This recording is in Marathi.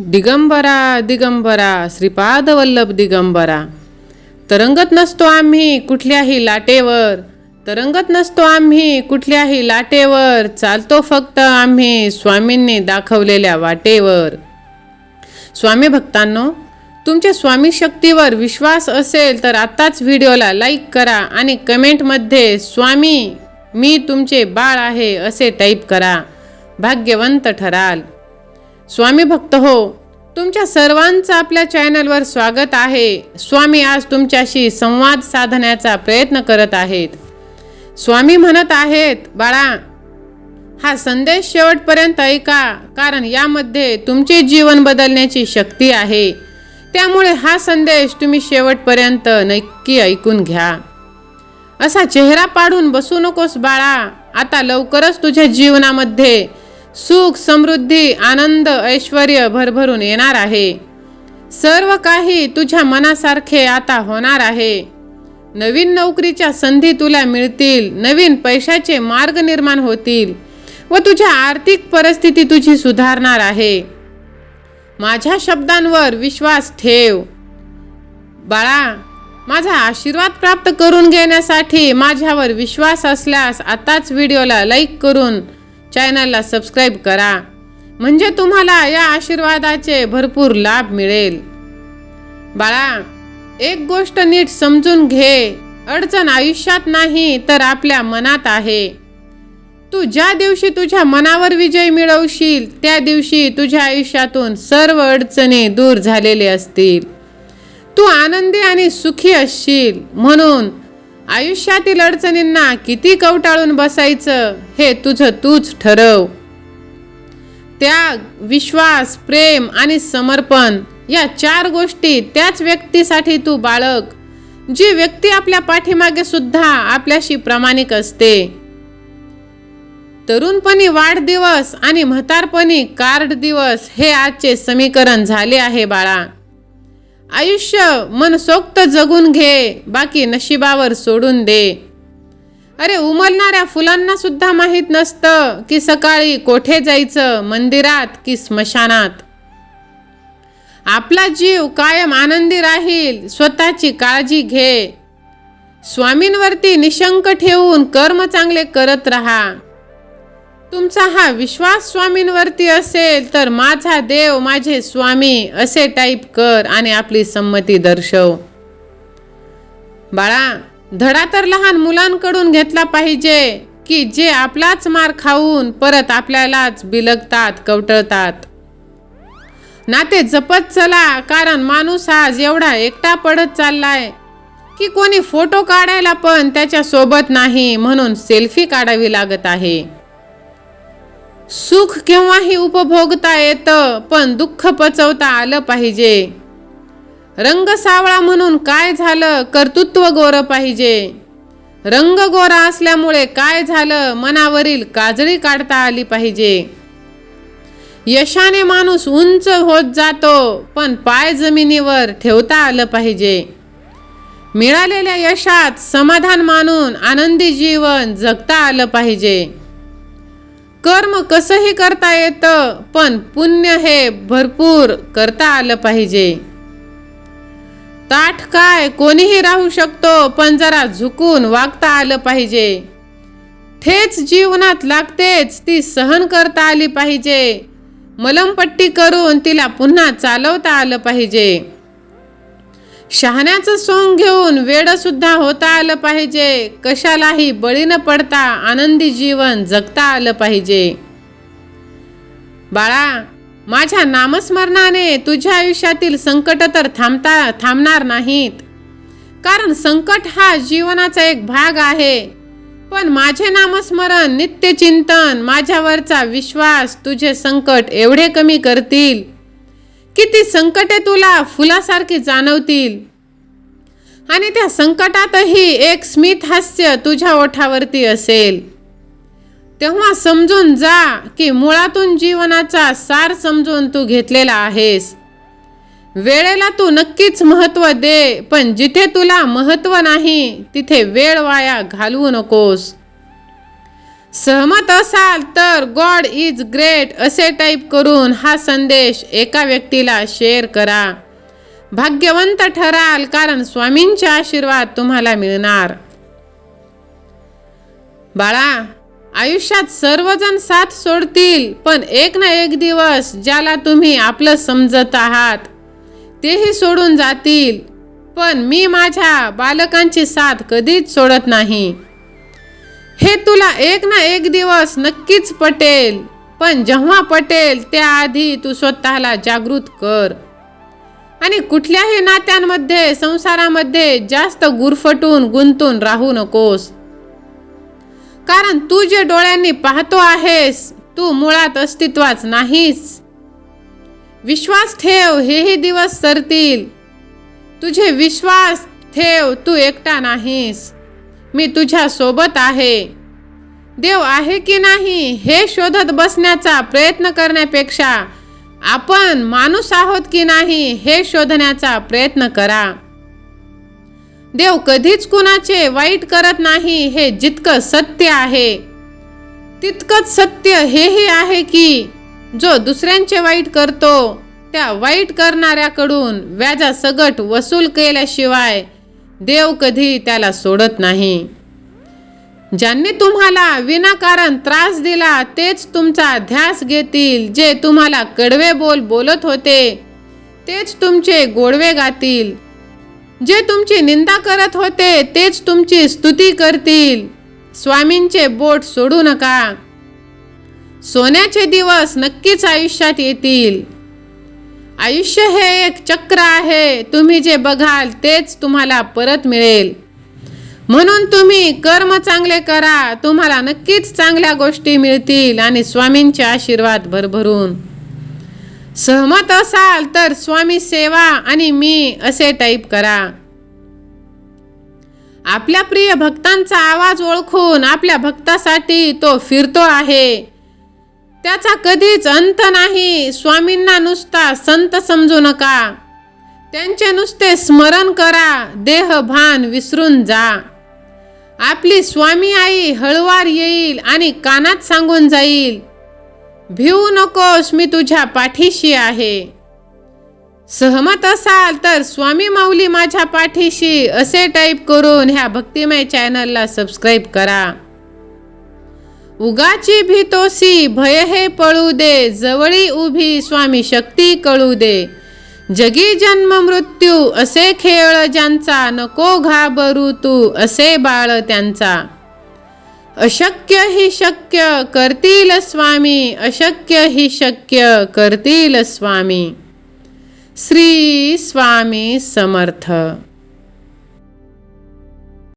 दिगंबरा दिगंबरा श्रीपादवल्लभ दिगंबरा. तरंगत नसतो आम्ही कुठल्याही लाटेवर. तरंगत नसतो आम्ही कुठल्याही लाटेवर. चालतो फक्त आम्ही स्वामींनी दाखवलेल्या वाटेवर. स्वामी भक्तांनो तुमच्या स्वामी शक्तीवर विश्वास असेल तर आत्ताच व्हिडिओला लाईक करा आणि कमेंटमध्ये स्वामी मी तुमचे बाळ आहे असे टाईप करा. भाग्यवंत ठराल. स्वामी भक्त हो तुमच्या सर्वांचं आपल्या चॅनलवर स्वागत आहे. स्वामी आज तुमच्याशी संवाद साधण्याचा प्रयत्न करत आहेत. स्वामी म्हणत आहेत बाळा हा संदेश शेवटपर्यंत ऐका कारण यामध्ये तुमचे जीवन बदलण्याची शक्ती आहे. त्यामुळे हा संदेश तुम्ही शेवटपर्यंत नक्की ऐकून घ्या. असा चेहरा पाडून बसू नकोस बाळा आता लवकरच तुझ्या जीवनामध्ये सुख समृद्धी आनंद ऐश्वर भरभरून येणार आहे. सर्व काही तुझ्या मनासारखे आता होणार आहे. नवीन नोकरीच्या संधी तुला मिळतील नवीन पैशाचे मार्ग निर्माण होतील व तुझ्या आर्थिक परिस्थिती तुझी सुधारणार आहे. माझ्या शब्दांवर विश्वास ठेव. बाळा माझा आशीर्वाद प्राप्त करून घेण्यासाठी माझ्यावर विश्वास असल्यास आताच व्हिडिओला लाईक करून चॅनलला सबस्क्राईब करा. म्हणजे तुम्हाला या आशीर्वादाचे भरपूर लाभ मिळेल. बाळा एक गोष्ट नीट समजून घे. अडचण आयुष्यात नाही तर आपल्या मनात आहे. तू ज्या दिवशी तुझ्या मनावर विजय मिळवशील त्या दिवशी तुझ्या आयुष्यातून सर्व अडचणी दूर झालेले असतील. तू आनंदी आणि सुखी असशील म्हणून आयुष्यातील अडचणींना किती कवटाळून बसायचं हे तुझं तूच ठरव. त्याग विश्वास प्रेम आणि समर्पण या चार गोष्टी त्याच व्यक्तीसाठी तू बाळक जी व्यक्ती आपल्या पाठीमागे सुद्धा आपल्याशी प्रामाणिक असते. तरुणपणी वाढदिवस आणि म्हातारपणी कार्ड दिवस हे आजचे समीकरण झाले आहे बाळा. आयुष्य मनसोक्त जगून घे बाकी नशिबावर सोडून दे. अरे उमलणाऱ्या फुलांना सुद्धा माहीत नसतं की सकाळी कोठे जायचं मंदिरात की स्मशानात. आपला जीव कायम आनंदी राहील स्वतःची काळजी घे. स्वामींवरती निशंक ठेवून कर्म चांगले करत राहा. तुमचा हा विश्वास स्वामींवरती असेल तर माझा देव माझे स्वामी असे टाईप कर आणि आपली संमती दर्शव. बाळा धडा तर लहान मुलांकडून घेतला पाहिजे की जे आपलाच मार खाऊन परत आपल्यालाच बिलगतात कवटळतात. नाते जपत चला कारण माणूस आज एवढा एकटा पडत चाललाय की कोणी फोटो काढायला पण त्याच्या सोबत नाही म्हणून सेल्फी काढावी लागत आहे. सुख केव्हाही उपभोगता येतं पण दुःख पचवता आलं पाहिजे. रंग सावळा म्हणून काय झालं कर्तृत्व गोर पाहिजे. रंग गोरा असल्यामुळे काय झालं मनावरील काजळी काढता आली पाहिजे. यशाने माणूस उंच होत जातो पण पाय जमिनीवर ठेवता आलं पाहिजे. मिळालेल्या यशात समाधान मानून आनंदी जीवन जगता आलं पाहिजे. कर्म कसंही करता येतं पण पुण्य हे भरपूर करता आलं पाहिजे. ताठ काय कोणीही राहू शकतो पण जरा झुकून वागता आलं पाहिजे. ठेच जीवनात लागतेच ती सहन करता आली पाहिजे. मलमपट्टी करून तिला पुन्हा चालवता आलं पाहिजे. शहाण्याचं सोंग घेऊन वेडसुद्धा होता आलं पाहिजे. कशालाही बळी न पडता आनंदी जीवन जगता आलं पाहिजे. बाळा माझ्या नामस्मरणाने तुझ्या आयुष्यातील संकट तर थांबता थांबणार नाहीत. कारण संकट हा जीवनाचा एक भाग आहे. पण माझे नामस्मरण नित्यचिंतन माझ्यावरचा विश्वास तुझे संकट एवढे कमी करतील. की ती संकटे तुला फुलासारखी जाणवतील. आणि त्या संकटातही एक स्मित हास्य तुझ्या ओठावरती असेल. तेव्हा समजून जा की मुळातून जीवनाचा सार समजून तू घेतलेला आहेस. वेळेला तू नक्कीच महत्त्व दे पण जिथे तुला महत्त्व नाही तिथे वेळ वाया घालवू नकोस. सहमत असाल तर गॉड इज ग्रेट असे टाईप करून हा संदेश एका व्यक्तीला शेअर करा. भाग्यवंत ठराल कारण स्वामींचे आशीर्वाद तुम्हाला मिळणार. बाळा आयुष्यात सर्वजण साथ सोडतील पण एक ना एक दिवस ज्याला तुम्ही आपलं समजत आहात तेही सोडून जातील. पण मी माझ्या बालकांची साथ कधीच सोडत नाही. हे तुला एक ना एक दिवस नक्कीच पटेल. पण जेव्हा पटेल त्याआधी तू स्वतःला जागृत कर. आणि कुठल्याही नात्यांमध्ये संसारामध्ये जास्त गुरफटून गुंतून राहू नकोस. कारण तू जे डोळ्यांनी पाहतो आहेस तू मुळात अस्तित्वाच नाहीस. विश्वास ठेव हेही दिवस सरतील. तुझे विश्वास ठेव तू एकटा नाहीस. मी तुझ्यासोबत आहे. देव आहे की नाही हे शोधत बसण्याचा प्रयत्न करण्यापेक्षा आपण माणूस आहोत की नाही हे शोधण्याचा प्रयत्न करा. देव कधीच कुणाचे वाईट करत नाही हे जितकं सत्य आहे. तितकंच सत्य हेही आहे की जो दुसऱ्यांचे वाईट करतो त्या वाईट करणाऱ्याकडून व्याजा सगट वसूल केल्याशिवाय देव कधी त्याला सोडत नाही. ज्यांनी तुम्हाला विनाकारण त्रास दिला तेच तुमचा ध्यास घेतील जे तुम्हाला कडवे बोल बोलत होते तेच तुमचे गोडवे गातील. जे तुमची निंदा करत होते तेच तुमची स्तुती करतील. स्वामींचे बोट सोडू नका. सोन्याचे दिवस नक्कीच आयुष्यात येतील. आयुष्य हे एक चक्र आहे. तुम्ही जे बघाल तेच तुम्हाला परत मिळेल. म्हणून तुम्ही कर्म चांगले करा. तुम्हाला नक्कीच चांगल्या गोष्टी मिळतील आणि स्वामींचे आशीर्वाद भरभरून. सहमत असाल तर स्वामी सेवा आणि मी असे टाईप करा. आपल्या प्रिय भक्तांचा आवाज ओळखून आपल्या भक्तासाठी तो फिरतो आहे. त्याचा कधीच अंत नाही. स्वामींना नुसता संत समजू नका. त्यांचे नुसते स्मरण करा. देह भान विसरून जा. आपली स्वामी आई हळवार येईल आणि कानात सांगून जाईल भिवू नकोस मी तुझ्या पाठीशी आहे. सहमत असाल तर स्वामी माऊली माझ्या पाठीशी असे टाईप करून ह्या भक्तिमय चॅनलला सबस्क्राईब करा. उगाची भीतोसी भय हे पळू दे जवळी उभी स्वामी शक्ती कळू दे. जगी जन्म मृत्यू असे खेळ ज्यांचा नको घाबरू तू असे बाळ त्यांचा. अशक्य ही शक्य करतील स्वामी अशक्य ही शक्य करतील स्वामी. श्री स्वामी समर्थ.